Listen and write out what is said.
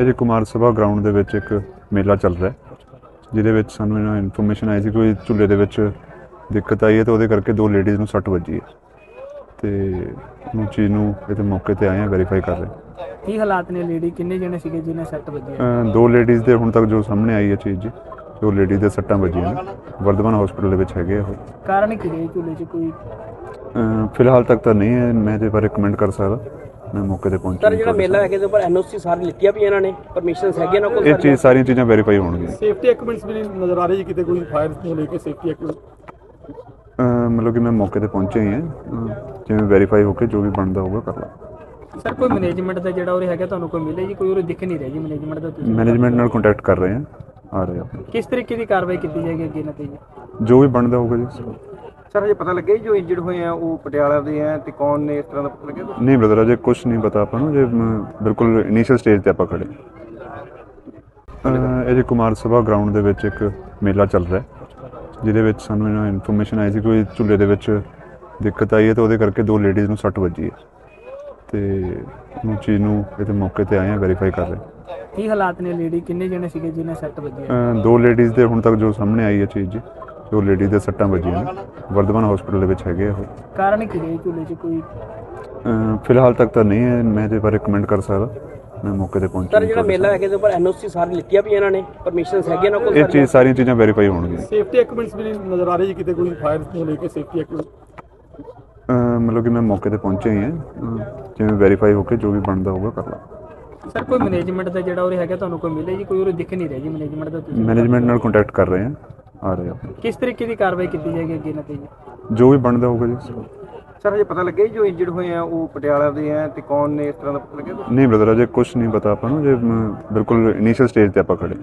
ਇਹ ਕੁਮਾਰ ਸਭਾ ਗਰਾਊਂਡ ਦੇ ਵਿੱਚ ਇੱਕ ਮੇਲਾ ਚੱਲ ਰਿਹਾ ਜਿਹਦੇ ਵਿੱਚ ਸਾਨੂੰ ਇਹਨਾਂ ਇਨਫੋਰਮੇਸ਼ਨ ਆਈ ਸੀ ਕੋਈ ਝੂਲੇ ਦੇ ਵਿੱਚ ਦਿੱਕਤ ਆਈ ਹੈ ਤੇ ਉਹਦੇ ਕਰਕੇ ਦੋ ਲੇਡੀਜ਼ ਨੂੰ ਸੱਟ ਵੱਜੀ ਹੈ। ਤੇ ਉਹ ਚੀਜ਼ ਨੂੰ ਇਹਦੇ ਮੌਕੇ ਤੇ ਆਏ ਆ ਵੈਰੀਫਾਈ ਕਰ ਰਹੇ। ਕੀ ਹਾਲਾਤ ਨੇ ਲੇਡੀ ਕਿੰਨੇ ਜਣੇ ਸੀਗੇ ਜਿਨ੍ਹਾਂ ਸੱਟ ਵੱਜੀ ਹੈ? ਦੋ ਲੇਡੀਜ਼ ਦੇ ਹੁਣ ਤੱਕ ਜੋ ਸਾਹਮਣੇ ਆਈ ਹੈ ਚੀਜ਼ ਜੀ ਦੋ ਲੇਡੀਜ਼ ਦੇ ਸੱਟਾਂ ਵੱਜੀਆਂ ਨੇ। ਵਰਧਮਾਨ ਹਸਪੀਟਲ ਦੇ ਵਿੱਚ ਹੈਗੇ ਆ ਉਹ। ਕਾਰਨ ਕੀ ਹੈ ਝੂਲੇ 'ਚ ਕੋਈ? ਫਿਲਹਾਲ ਤੱਕ ਤਾਂ ਨਹੀਂ ਹੈ ਮੈਂ ਇਹਦੇ ਬਾਰੇ ਕਮੈਂਟ ਕਰ ਸਕਦਾ। ਮੈਂ ਮੌਕੇ ਤੇ ਪਹੁੰਚਾ ਸਰ ਜਿਹੜਾ ਮੇਲਾ ਹੈਗੇ ਦੇ ਉੱਪਰ ਐਨਓਸੀ ਸਾਰੀ ਲਿੱਤੀਆਂ ਵੀ ਇਹਨਾਂ ਨੇ ਪਰਮਿਸ਼ਨਸ ਹੈਗੀਆਂ ਇਹਨਾਂ ਕੋਲ ਇਹ ਚੀਜ਼ ਸਾਰੀਆਂ ਚੀਜ਼ਾਂ ਵੈਰੀਫਾਈ ਹੋਣਗੀਆਂ। ਸੇਫਟੀ ਇਕਵਿਪਮੈਂਟਸ ਵੀ ਨਜ਼ਰ ਆ ਰਹੇ ਜੀ ਕਿਤੇ ਕੋਈ ਫਾਇਰ ਨੂੰ ਲੈ ਕੇ ਸੇਫਟੀ ਮਤਲਬ ਕਿ ਮੈਂ ਮੌਕੇ ਤੇ ਪਹੁੰਚਿਆ ਹੀ ਹਾਂ। ਜਿਵੇਂ ਵੈਰੀਫਾਈ ਹੋ ਕੇ ਜੋ ਵੀ ਬਣਦਾ ਹੋਊਗਾ ਕਰ ਲਾਂ ਸਰ ਕੋਈ ਮੈਨੇਜਮੈਂਟ ਦਾ ਜਿਹੜਾ ਉਰੇ ਹੈਗਾ ਤੁਹਾਨੂੰ ਕੋਈ ਮਿਲੇ ਜੀ? ਕੋਈ ਉਰੇ ਦਿਖ ਨਹੀਂ ਰਿਹਾ ਜੀ ਮੈਨੇਜਮੈਂਟ ਦਾ ਤੁਸੀਂ? ਮੈਨੇਜਮੈਂਟ ਨਾਲ ਕੰਟੈਕਟ ਕਰ ਰਹੇ ਹਾਂ ਆ ਰਹੇ ਆ ਕਿਸ ਤਰੀਕੇ ਦੀ ਕਾਰਵਾਈ ਕੀਤੀ ਜਾਏਗੀ ਅੱਗੇ ਨਤੀਜੇ? ਜੋ ਵੀ ਬਣਦਾ ਹੋਊਗਾ ਜੀ ਸਰ ਹਜੇ ਪਤਾ ਲੱਗਿਆ ਜੀ ਜੋ ਇੰਜਰਡ ਹੋਏ ਆ ਉਹ ਪਟਿਆਲਾ ਦੇ ਆ ਤੇ ਕੌਣ ਨੇ ਇਸ ਤਰ੍ਹਾਂ ਦਾ ਪਤਾ ਲੱਗਿਆ ਨਹੀਂ ਬ੍ਰਦਰ ਅਜੇ ਕੁਝ ਨਹੀਂ ਪਤਾ ਆਪਾਂ ਨੂੰ ਜੇ ਮ, ਬਿਲਕੁਲ ਇਨੀਸ਼ੀਅਲ ਸਟੇਜ ਤੇ ਆਪਾਂ ਖੜੇ। ਅਹ ਇਹ ਜੀ ਕੁਮਾਰ ਸਭਾ ਗਰਾਊਂਡ ਦੇ ਵਿੱਚ ਇੱਕ ਮੇਲਾ ਚੱਲ ਰਿਹਾ ਹੈ ਜਿਹਦੇ ਵਿੱਚ ਸਾਨੂੰ ਇਹਨਾਂ ਇਨਫੋਰਮੇਸ਼ਨ ਆਈ ਸੀ ਕੋਈ ਝੂਲੇ ਦੇ ਵਿੱਚ ਦਿੱਕਤ ਆਈ ਹੈ ਤੇ ਉਹਦੇ ਕਰਕੇ ਦੋ ਲੇਡੀਜ਼ ਨੂੰ ਸੱਟ ਵੱਜੀ ਹੈ। ਤੇ ਉਹ ਚੀਜ਼ ਨੂੰ ਇਹਦੇ ਮੌਕੇ ਤੇ ਆਏ ਆ ਵੈਰੀਫਾਈ ਕਰ ਰਹੇ। ਕੀ ਹਾਲਾਤ ਨੇ ਲੇਡੀ ਕਿੰਨੇ ਜਣੇ ਸੀਗੇ ਜਿਨ੍ਹਾਂ ਸੱਟ ਵੱਜੀ ਹੈ? ਅਹ ਦੋ ਲੇਡੀਜ਼ ਦੇ ਹੁਣ ਤੱਕ ਜੋ ਸਾਹਮਣੇ ਆਈ ਹੈ ਚੀਜ਼ ਜੀ। ਦੋ ਲੇਡੀਜ਼ ਦੇ ਸੱਟਾਂ ਵੱਜੀਆਂ ਨੇ। ਵਰਧਮਾਨ ਹਸਪੀਟਲ ਦੇ ਵਿੱਚ ਹੈਗੇ ਆ ਉਹ। ਕਾਰਨ ਕੀ ਹੈ ਝੂਲੇ 'ਚ ਕੋਈ? ਫਿਲਹਾਲ ਤੱਕ ਤਾਂ ਨਹੀਂ ਹੈ। ਮੈਂ ਇਹਦੇ ਬਾਰੇ ਕਮੈਂਟ ਕਰ ਸਕਦਾ। ਮੈਂ ਮੌਕੇ ਤੇ ਪਹੁੰਚਾ ਸਰ ਜਿਹੜਾ ਮੇਲਾ ਹੈਗੇ ਦੇ ਉੱਪਰ ਐਨਓਸੀ ਸਾਰੀ ਲਿੱਤੀਆਂ ਵੀ ਇਹਨਾਂ ਨੇ। ਪਰਮਿਸ਼ਨਸ ਹੈਗੀਆਂ ਇਹਨਾਂ ਕੋਲ ਇਹ ਚੀਜ਼ ਸਾਰੀਆਂ ਚੀਜ਼ਾਂ ਵੈਰੀਫਾਈ ਹੋਣਗੀਆਂ। ਸੇਫਟੀ ਇਕਵਿਪਮੈਂਟਸ ਵੀ ਨਹੀਂ ਨਜ਼ਰ ਆ ਰਹੇ ਜੀ ਕਿਤੇ ਕੋਈ ਫਾਇਰ ਨੂੰ ਲੈ ਕੇ ਸੇਫਟੀ ਇਕਵਿਪਮੈਂਟ ਮਤਲਬ ਕਿ ਮੈਂ ਮੌਕੇ ਤੇ ਪਹੁੰਚਿਆ ਹੀ ਹਾਂ। ਜਿਵੇਂ ਵੈਰੀਫਾਈ ਹੋ ਕੇ ਜੋ ਵੀ ਬਣਦਾ ਹੋਊਗਾ ਕਰ ਲਾਂ ਸਰ ਕੋਈ ਮੈਨੇਜਮੈਂਟ ਦਾ ਜਿਹੜਾ ਉਰੇ ਹੈਗਾ ਤੁਹਾਨੂੰ ਕੋਈ ਮਿਲੇ ਜੀ? ਕੋਈ ਉਰੇ ਦਿਖ ਨਹੀਂ ਰਿਹਾ ਜੀ ਮੈਨੇਜਮੈਂਟ ਦਾ ਤੁਸੀਂ? ਮੈਨੇਜਮੈਂਟ ਨਾਲ ਕੰਟੈਕਟ ਕਰ ਰਹੇ ਹਾਂ। ਆ ਰਹੇ ਆ। ਕਿਸ ਤਰੀਕੇ ਦੀ ਕਾਰਵਾਈ ਕੀਤੀ ਜਾਏਗੀ ਅੱਗੇ ਨਤੀਜੇ? ਜੋ ਵੀ ਬਣਦਾ ਹੋਊਗਾ ਜੀ। ਸਰ ਹਜੇ ਪਤਾ ਲੱਗਿਆ ਜੀ ਜੋ ਇੰਜਰਡ ਹੋਏ ਆ ਉਹ ਪਟਿਆਲਾ ਦੇ ਆ ਤੇ ਕੌਣ ਨੇ ਇਸ ਤਰ੍ਹਾਂ ਦਾ ਪਤਾ ਲੱਗਿਆ ਨਹੀਂ ਬ੍ਰਦਰ ਅਜੇ ਕੁਝ ਨਹੀਂ ਪਤਾ ਆਪਾਂ ਨੂੰ। ਜੇ ਮ, ਬਿਲਕੁਲ ਇਨੀਸ਼ੀਅਲ ਸਟੇਜ ਤੇ ਆਪਾਂ ਖੜੇ।